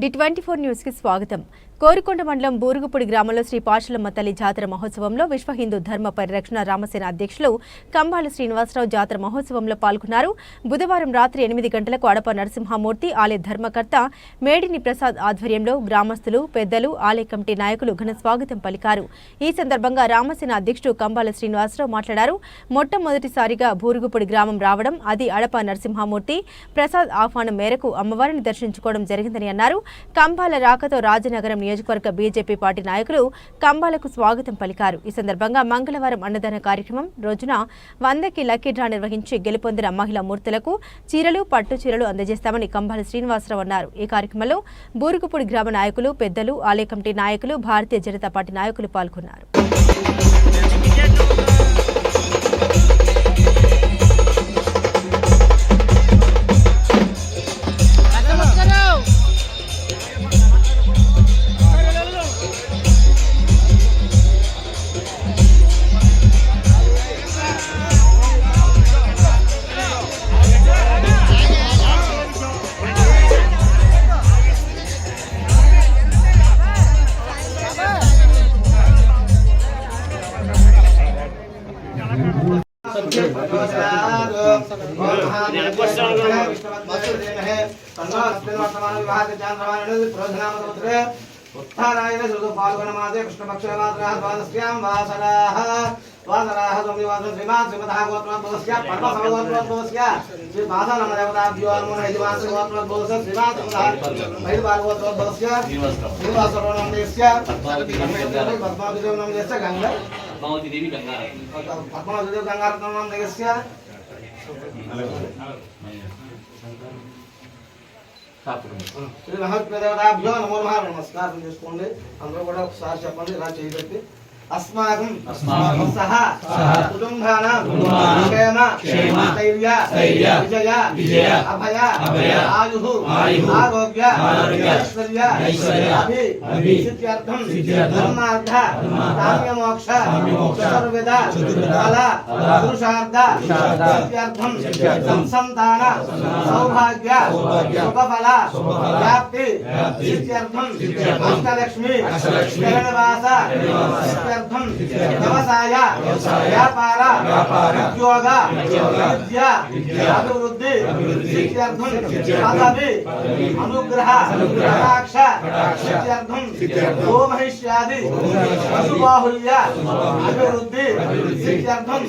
D twenty four న్యూస్కి స్వాగతం. కోరుకొండ మండలం బూరుగుపూడి గ్రామంలో శ్రీ పాశులమ్మ తల్లి జాతర మహోత్సవంలో విశ్వ హిందూ ధర్మ పరిరక్షణ రామసేన అధ్యక్షులు కంబాల శ్రీనివాసరావు జాతర మహోత్సవంలో పాల్గొన్నారు. బుధవారం రాత్రి ఎనిమిది గంటలకు అడప నరసింహమూర్తి ఆలయ ధర్మకర్త మేడిని ప్రసాద్ ఆధ్వర్యంలో గ్రామస్తులు పెద్దలు ఆలయ కమిటీ నాయకులు ఘన స్వాగతం పలికారు. ఈ సందర్భంగా రామసేన అధ్యక్షుడు కంబాల శ్రీనివాసరావు మాట్లాడారు. మొట్టమొదటిసారిగా బూరుగుపూడి గ్రామం రావడం అది అడప నరసింహమూర్తి ప్రసాద్ ఆహ్వానం మేరకు అమ్మవారిని దర్శించుకోవడం జరిగిందని అన్నారు. కంబాల రాకతో రాజనగరం నియోజకవర్గ బీజేపీ పార్టీ నాయకులు కంబాలకు స్వాగతం పలికారు. ఈ సందర్భంగా మంగళవారం అన్నదాన కార్యక్రమం రోజున వందకి లక్కీ డ్రా నిర్వహించి గెలుపొందిన మహిళా మూర్తులకు చీరలు పట్టు చీరలు అందజేస్తామని కంబాల శ్రీనివాసరావు అన్నారు. ఈ కార్యక్రమంలో బూరుగుపూడి గ్రామ నాయకులు పెద్దలు ఆలయ కమిటీ నాయకులు భారతీయ జనతా పార్టీ నాయకులు పాల్గొన్నారు. विवाहचन्द्रमानोधनामसूत्रे उत्थानायन श्रुतु फाल्गुणमासे कृष्णपक्षमात्राः द्वादश्यां वासराः। द्वादराः संविवादं श्रीमान् श्रीमतः गोत्रोद्भवस्य पर्वसमगोत्रोद्भवस्य श्रीमासानमदेवताभ्यो अनुमोदन इति मासे गोत्रोद्भवस्य श्रीमान् श्रीमतः महिलबालगोत्रोद्भवस्य श्रीवासरोनमदेस्य पद्माभिदेवनमदेस्य गङ्गा पद्मावती देवी गङ्गा। पद्मावती देवी गङ्गारत्नमदेस्य శ్రీ మహత్వదేవతాభ్యో నమో నమః. నమస్కారం చేసుకోండి. అందరూ కూడా ఒకసారి చెప్పండి ఇలా చేయబెట్టి అస్మాకం అస్మాకం సహ సహ కుటుంబానాం కుటుంబానాం క్షేమ క్షేమ స్థైర్య స్థైర్య విజయ విజయ అభయ అభయ ఆయుః ఆయుః ఆరోగ్య ఆరోగ్య ఐశ్వర్య ఐశ్వర్య అభి అభి సిద్ధ్యర్థం వ్యవసాయ. ವ್ಯಾಪಾರ ಉದ್ಯೋಗ ವಿದ್ಯಾ ಅಭಿವೃದ್ಧಿ ಸಿದ್ಧಾರ್ಥಿ ಅನುಗ್ರಹ ಕಟಾಕ್ಷ ಗೋಮಹಿಷ್ಯಾದಿ ಪಶುಬಾಹುಲ್ಯ ಅಭಿವೃದ್ಧಿ ಸಿದ್ಧಾರ್ಥಂ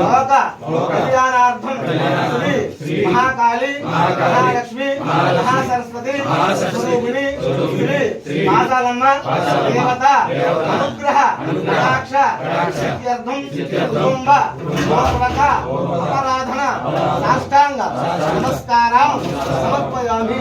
ಲೋಕ ಕಲ್ಯಾಣಾರ್ಥಂ ಶ್ರೀ ಮಹಾಕಾಳಿ ಮಹಾಲಕ್ಷ್ಮಿ ಮಹಾಸರಸ್ವತಿ ಸ್ವರೂಪಿಣಿ ಶ್ರೀ ಮಾತಾಲಮ್ಮ ದೇವತಾ ಅನುಗ್ರಹ ಕಟಾಕ್ಷ ಸಿದ್ಧಾರ್ಥಂ కుటుంబ పూర్వక అపరాధన సాష్టాంగ నమస్కారం సమర్పయామి.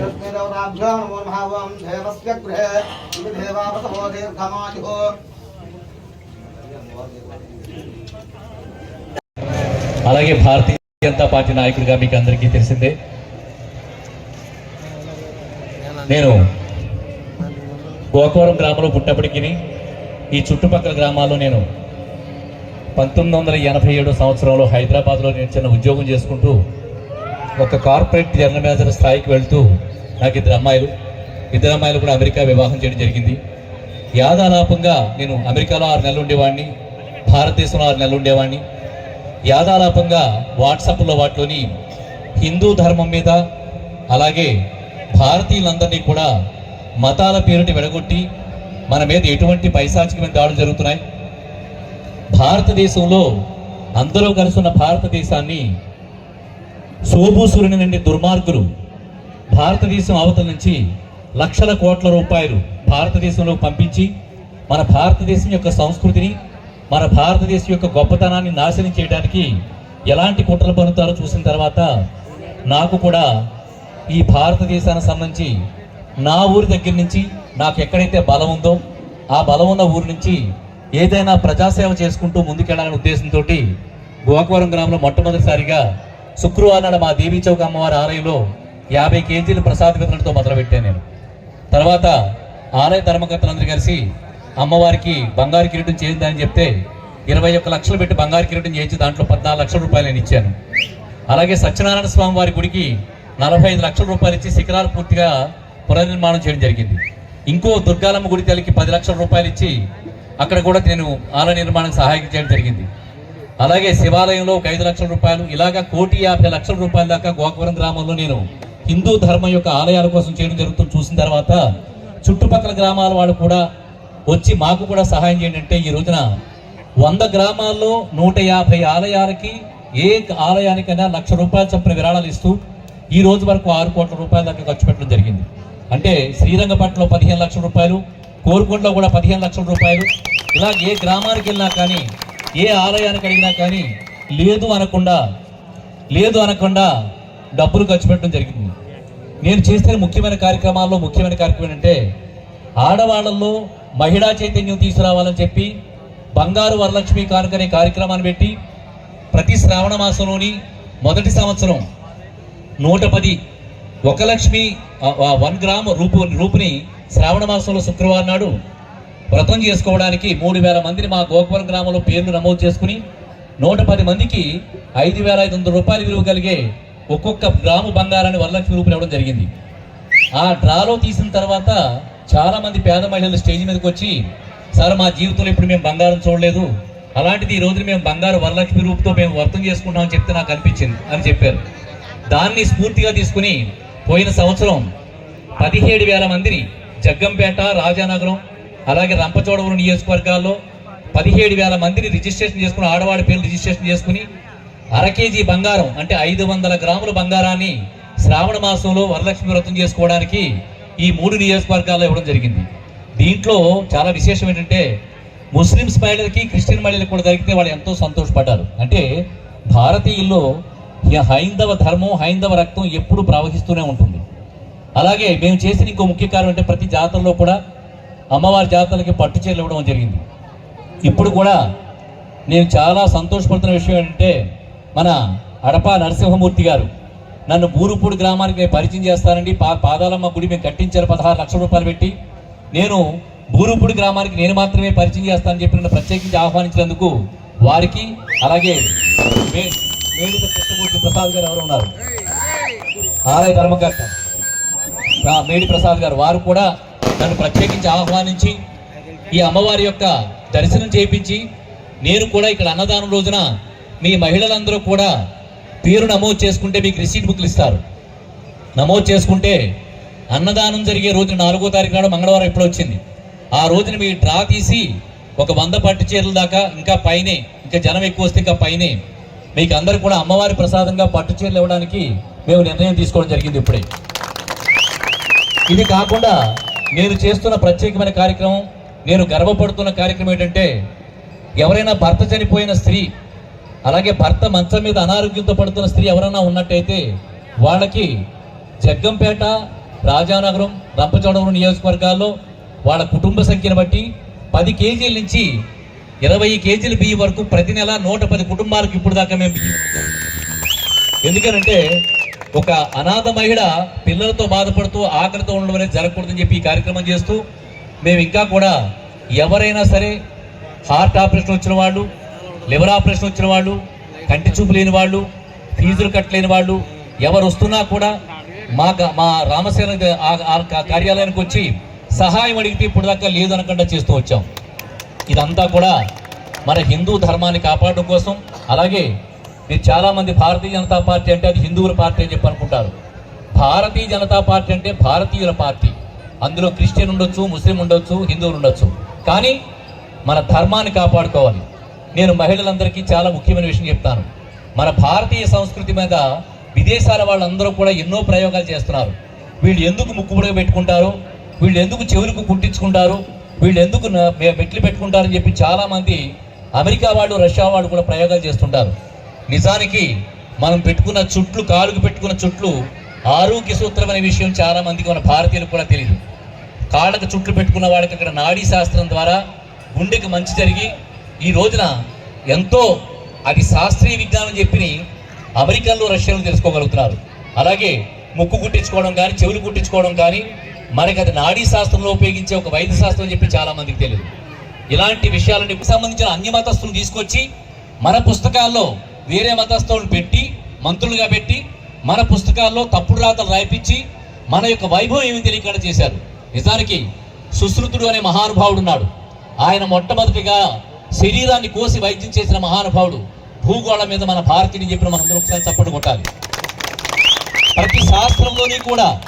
లక్ష్మీదేవతాభ్యో నమో దేవస్య గృహే ఇది దేవాపతమో దీర్ఘమాయుః. అలాగే భారతీయ జనతా పార్టీ నాయకుడిగా మీకు అందరికీ తెలిసిందే. నేను గోకవరం గ్రామంలో పుట్టినప్పటికీ ఈ చుట్టుపక్కల గ్రామాల్లో నేను పంతొమ్మిది వందల ఎనభై ఏడు సంవత్సరంలో హైదరాబాద్లో నేను చిన్న ఉద్యోగం చేసుకుంటూ ఒక కార్పొరేట్ జనరల్ మేనేజర్ స్థాయికి వెళ్తూ నాకు ఇద్దరు అమ్మాయిలు ఇద్దరు అమ్మాయిలు కూడా అమెరికా వివాహం చేయడం జరిగింది. యాదాలాపంగా నేను అమెరికాలో ఆరు నెలలు ఉండేవాడిని భారతదేశంలో ఆరు నెలలు ఉండేవాడిని. యాదాలాపంగా వాట్సాప్లో వాటిలోని హిందూ ధర్మం మీద అలాగే భారతీయులందరినీ కూడా మతాల పేరుని వెడగొట్టి మన మీద ఎటువంటి పైశాచికమైన దాడులు జరుగుతున్నాయి. భారతదేశంలో అందరూ కలిసి ఉన్న భారతదేశాన్ని సోబూసురుని నుండి దుర్మార్గులు భారతదేశం అవతల నుంచి లక్షల కోట్ల రూపాయలు భారతదేశంలో పంపించి మన భారతదేశం యొక్క సంస్కృతిని మన భారతదేశం యొక్క గొప్పతనాన్ని నాశనం చేయడానికి ఎలాంటి కుట్రలు పనుతారో చూసిన తర్వాత నాకు కూడా ఈ భారతదేశానికి సంబంధించి నా ఊరి దగ్గర నుంచి నాకు ఎక్కడైతే బలం ఉందో ఆ బలం ఉన్న ఊరి నుంచి ఏదైనా ప్రజాసేవ చేసుకుంటూ ముందుకెళ్ళాలనే ఉద్దేశంతో గోకవరం గ్రామంలో మొట్టమొదటిసారిగా శుక్రవారం నాడు మా దేవీ చౌక్ అమ్మవారి ఆలయంలో యాభై కేజీల ప్రసాద వితరణతో మొదలుపెట్టాను నేను. తర్వాత ఆలయ ధర్మకర్తలందరూ కలిసి అమ్మవారికి బంగారు కిరీటం చేయిందని చెప్తే ఇరవై ఒక్క లక్షలు పెట్టి బంగారు కిరీటం చేయించి దాంట్లో పద్నాలుగు లక్షల రూపాయలు నేను ఇచ్చాను. అలాగే సత్యనారాయణ స్వామి వారి గుడికి నలభై ఐదు లక్షల రూపాయలు ఇచ్చి శిఖరాలు పూర్తిగా పునర్నిర్మాణం చేయడం జరిగింది. ఇంకో దుర్గాలమ్మ గుడి తల్లికి పది లక్షల రూపాయలు ఇచ్చి అక్కడ కూడా నేను ఆలయ నిర్మాణానికి సహాయం చేయడం జరిగింది. అలాగే శివాలయంలో ఒక ఐదు లక్షల రూపాయలు ఇలాగా కోటి యాభై లక్షల రూపాయల దాకా గోకవరం గ్రామంలో నేను హిందూ ధర్మం యొక్క ఆలయాల కోసం చేయడం జరుగుతుంది చూసిన తర్వాత చుట్టుపక్కల గ్రామాల వాళ్ళు కూడా వచ్చి మాకు కూడా సహాయం చేయండి అంటే ఈ రోజున వంద గ్రామాల్లో నూట యాభై ఆలయాలకి ఏ ఆలయానికైనా లక్ష రూపాయలు చొప్పున విరాళాలు ఇస్తూ ఈ రోజు వరకు ఆరు కోట్ల రూపాయల దాకా ఖర్చు పెట్టడం జరిగింది. అంటే శ్రీరంగపట్నంలో పదిహేను లక్షల రూపాయలు కోరుకొండలో కూడా పదిహేను లక్షల రూపాయలు. ఇలా ఏ గ్రామానికి వెళ్ళినా కానీ ఏ ఆలయానికి అడిగినా కానీ లేదు అనకుండా లేదు అనకుండా డబ్బులు ఖర్చు పెట్టడం జరిగింది. నేను చేసిన ముఖ్యమైన కార్యక్రమాల్లో ముఖ్యమైన కార్యక్రమం ఏంటంటే ఆడవాళ్ళల్లో మహిళా చైతన్యం తీసుకురావాలని చెప్పి బంగారు వరలక్ష్మి కానుకనే కార్యక్రమాన్ని పెట్టి ప్రతి శ్రావణ మాసంలోని మొదటి సంవత్సరం నూట పది ఒక లక్ష్మి వన్ గ్రామ్ రూపు రూపుని శ్రావణ మాసంలో శుక్రవారం నాడు వ్రతం చేసుకోవడానికి మూడు వేల మందిని మా గోకవరం గ్రామంలో పేర్లు నమోదు చేసుకుని నూట పది మందికి ఐదు వేల ఐదు వందల రూపాయలు విలువ కలిగే ఒక్కొక్క గ్రాము బంగారాన్ని వరలక్ష్మి రూపుని ఇవ్వడం జరిగింది. ఆ డ్రాలో తీసిన తర్వాత చాలా మంది పేద మహిళలు స్టేజ్ మీదకి వచ్చి సార్ మా జీవితంలో ఇప్పుడు మేము బంగారం చూడలేదు. అలాంటిది ఈ రోజున మేము బంగారు వరలక్ష్మి రూపుతో మేము వర్తం చేసుకుంటామని చెప్తే నాకు అనిపించింది అని చెప్పారు. దాన్ని స్ఫూర్తిగా తీసుకుని పోయిన సంవత్సరం పదిహేడు వేల మందిని జగ్గంపేట రాజానగరం అలాగే రంపచోడవరం నియోజకవర్గాల్లో పదిహేడు వేల మందిని రిజిస్ట్రేషన్ చేసుకుని ఆడవాడి పేర్లు రిజిస్ట్రేషన్ చేసుకుని అర కేజీ బంగారం అంటే ఐదు వందల గ్రాముల బంగారాన్ని శ్రావణ మాసంలో వరలక్ష్మి వ్రతం చేసుకోవడానికి ఈ మూడు నియోజకవర్గాల్లో ఇవ్వడం జరిగింది. దీంట్లో చాలా విశేషం ఏంటంటే ముస్లిమ్స్ మహిళలకి క్రిస్టియన్ మహిళలకు కూడా జరిగితే వాళ్ళు ఎంతో సంతోషపడ్డారు. అంటే భారతీయుల్లో ఈ హైందవ ధర్మం హైందవ రక్తం ఎప్పుడు ప్రవహిస్తూనే ఉంటుంది. అలాగే మేము చేసిన ఇంకో ముఖ్య కారణం అంటే ప్రతి జాతరలో కూడా అమ్మవారి జాతరలకి పట్టు చీరలు ఇవ్వడం జరిగింది. ఇప్పుడు కూడా నేను చాలా సంతోషపడుతున్న విషయం ఏంటంటే మన అడప నరసింహమూర్తి గారు నన్ను బూరుపూడి గ్రామానికి నేను పరిచయం చేస్తానండి. పా పాదాలమ్మ గుడి మేము కట్టించారు పదహారు లక్షల రూపాయలు పెట్టి. నేను బూరుపూడి గ్రామానికి నేను మాత్రమే పరిచయం చేస్తానని చెప్పి నన్ను ప్రత్యేకించి ఆహ్వానించినందుకు వారికి అలాగే మేడిత కృష్ణమూర్తి ప్రసాద్ గారు ఎవరు ఉన్నారు. ఆలయ ధర్మకర్త. మేడి ప్రసాద్ గారు వారు కూడా నన్ను ప్రత్యేకించి ఆహ్వానించి ఈ అమ్మవారి యొక్క దర్శనం చేయించి నేను కూడా ఇక్కడ అన్నదానం రోజున మీ మహిళలందరూ కూడా పేరు నమోదు చేసుకుంటే మీకు రిసీట్ బుక్లు ఇస్తారు. నమోదు చేసుకుంటే అన్నదానం జరిగే రోజు నాలుగో తారీఖు నాడు మంగళవారం ఎప్పుడు వచ్చింది. ఆ రోజున మీ డ్రా తీసి ఒక వంద పట్టు చీరల దాకా ఇంకా పైనే ఇంకా జనం ఎక్కువ వస్తే ఇంకా పైనే మీకు అందరు కూడా అమ్మవారి ప్రసాదంగా పట్టు చీరలు ఇవ్వడానికి మేము నిర్ణయం తీసుకోవడం జరిగింది ఇప్పుడే. ఇది కాకుండా నేను చేస్తున్న ప్రత్యేకమైన కార్యక్రమం నేను గర్వపడుతున్న కార్యక్రమం ఏంటంటే ఎవరైనా భర్త చనిపోయిన స్త్రీ అలాగే భర్త మంచం మీద అనారోగ్యంతో పడుతున్న స్త్రీ ఎవరైనా ఉన్నట్టయితే వాళ్ళకి జగ్గంపేట రాజానగరం రంపచోడవరం నియోజకవర్గాల్లో వాళ్ళ కుటుంబ సంఖ్యను బట్టి పది కేజీల నుంచి ఇరవై కేజీల బియ్యం వరకు ప్రతి నెల నూట పది కుటుంబాలకు ఇప్పుడు దాకా మేము బియ్యం ఎందుకనంటే ఒక అనాథ మహిళ పిల్లలతో బాధపడుతూ ఆకలితో ఉండడం అనేది జరగకూడదని చెప్పి ఈ కార్యక్రమం చేస్తూ మేము ఇంకా కూడా ఎవరైనా సరే హార్ట్ ఆపరేషన్ వచ్చిన వాళ్ళు లివర్ ఆపరేషన్ వచ్చిన వాళ్ళు కంటి చూపు లేని వాళ్ళు ఫీజులు కట్టలేని వాళ్ళు ఎవరు వస్తున్నా కూడా మా మా రామసేన కార్యాలయానికి వచ్చి సహాయం అడిగితే ఇప్పుడు దాకా లేదు అనకుండా చేస్తూ వచ్చాం. ఇదంతా కూడా మన హిందూ ధర్మాన్ని కాపాడడం కోసం అలాగే మీరు చాలామంది భారతీయ జనతా పార్టీ అంటే అది హిందువుల పార్టీ అని చెప్పి అనుకుంటారు. భారతీయ జనతా పార్టీ అంటే భారతీయుల పార్టీ. అందులో క్రిస్టియన్ ఉండొచ్చు ముస్లిం ఉండొచ్చు హిందువులు ఉండొచ్చు. కానీ మన ధర్మాన్ని కాపాడుకోవాలి. నేను మహిళలందరికీ చాలా ముఖ్యమైన విషయం చెప్తాను. మన భారతీయ సంస్కృతి మీద విదేశాల వాళ్ళందరూ కూడా ఎన్నో ప్రయోగాలు చేస్తున్నారు. వీళ్ళు ఎందుకు ముక్కుబుడగా పెట్టుకుంటారు? వీళ్ళు ఎందుకు చెవులకు కుట్టించుకుంటారు? వీళ్ళు ఎందుకు మెట్లు పెట్టుకుంటారని చెప్పి చాలామంది అమెరికా వాళ్ళు రష్యా వాళ్ళు కూడా ప్రయోగాలు చేస్తుంటారు. నిజానికి మనం పెట్టుకున్న చుట్లు కాలుకు పెట్టుకున్న చుట్లు ఆరోగ్య సూత్రం అనే విషయం చాలా మందికి మన భారతీయులకు కూడా తెలియదు కాళ్ళకు చుట్లు పెట్టుకున్న వాళ్ళకి అక్కడ నాడీ శాస్త్రం ద్వారా గుండెకి మంచి జరిగి ఈ రోజున ఎంతో అది శాస్త్రీయ విజ్ఞానం చెప్పి అమెరికన్లు రష్యాలో తెలుసుకోగలుగుతున్నారు. అలాగే ముక్కు కుట్టించుకోవడం కానీ చెవులు కుట్టించుకోవడం కానీ మనకి అది నాడీ శాస్త్రంలో ఉపయోగించే ఒక వైద్య శాస్త్రం చెప్పి చాలా మందికి తెలియదు ఇలాంటి విషయాలని సంబంధించిన అన్య మతస్థులు తీసుకొచ్చి మన పుస్తకాల్లో వేరే మతస్థులను పెట్టి మంత్రులుగా పెట్టి మన పుస్తకాల్లో తప్పుడు రాతలు రాయిపించి మన యొక్క వైభవం ఏమి తెలియకుండా చేశారు. నిజానికి సుశ్రుతుడు అనే మహానుభావుడు ఉన్నాడు. ఆయన మొట్టమొదటిగా శరీరాన్ని కోసి వైద్యం చేసిన మహానుభావుడు భూగోళం మీద మన భారతీయుని చెప్పిన మనందరూ ఒకసారి చప్పట్లు కొట్టాలి. ప్రతి శాస్త్రంలోని కూడా